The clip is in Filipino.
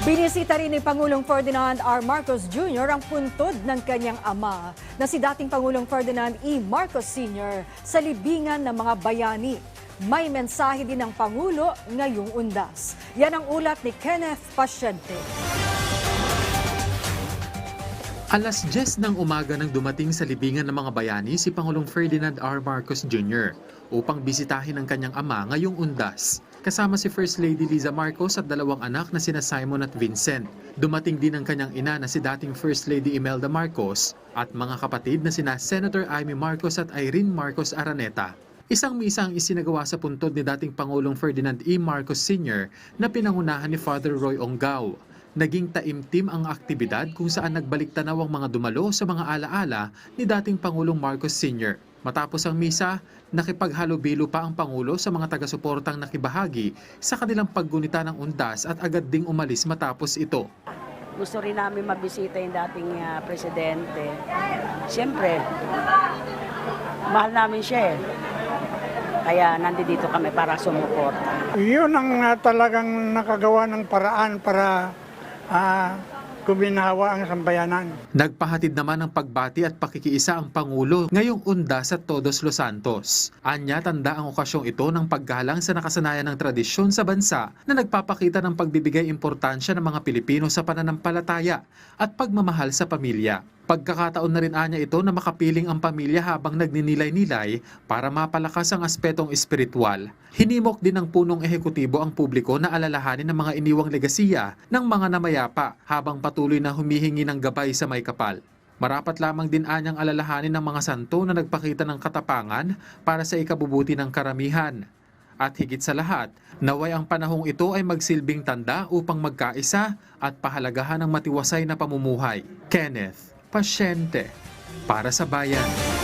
Binisita rin ni Pangulong Ferdinand R. Marcos Jr. ang puntod ng kanyang ama na si dating Pangulong Ferdinand E. Marcos Sr. sa libingan ng mga bayani. May mensahe din ng Pangulo ngayong undas. Yan ang ulat ni Kenneth Pasyente. Alas 10 ng umaga nang dumating sa libingan ng mga bayani si Pangulong Ferdinand R. Marcos Jr. upang bisitahin ang kanyang ama ngayong undas. Kasama si First Lady Liza Marcos at dalawang anak na sina Simon at Vincent. Dumating din ang kanyang ina na si dating First Lady Imelda Marcos at mga kapatid na sina Senator Amy Marcos at Irene Marcos Araneta. Isang misa ang isinagawa sa puntod ni dating Pangulong Ferdinand E. Marcos Sr. na pinangunahan ni Father Roy Ongao. Naging taimtim ang aktibidad kung saan nagbalik tanaw ang mga dumalo sa mga alaala ni dating Pangulong Marcos Sr. Matapos ang misa, nakipaghalubilo pa ang Pangulo sa mga taga-suportang nakibahagi sa kanilang paggunita ng undas at agad ding umalis matapos ito. Gusto rin namin mabisita yung dating ah, presidente. Siyempre, mahal namin siya eh. Kaya nandito kami para sumuporta. Yun ang ah, talagang nakagawa ng paraan para ah, guminawa ang sambayanan. Nagpahatid naman ng pagbati at pakikiisa ang Pangulo ngayong undas sa Todos Los Santos. Anya tanda ang okasyong ito ng paggalang sa nakasanayan ng tradisyon sa bansa na nagpapakita ng pagbibigay importansya ng mga Pilipino sa pananampalataya at pagmamahal sa pamilya. Pagkakataon na rin anya ito na makapiling ang pamilya habang nagninilay-nilay para mapalakas ang aspetong espiritual. Hinimok din ng punong ehekutibo ang publiko na alalahanin ng mga iniwang legasiya ng mga namayapa habang patuloy na humihingi ng gabay sa may kapal. Marapat lamang din anyang alalahanin ng mga santo na nagpakita ng katapangan para sa ikabubuti ng karamihan. At higit sa lahat, naway ang panahong ito ay magsilbing tanda upang magkaisa at pahalagahan ng matiwasay na pamumuhay. Kenneth, pasyente para sa bayan.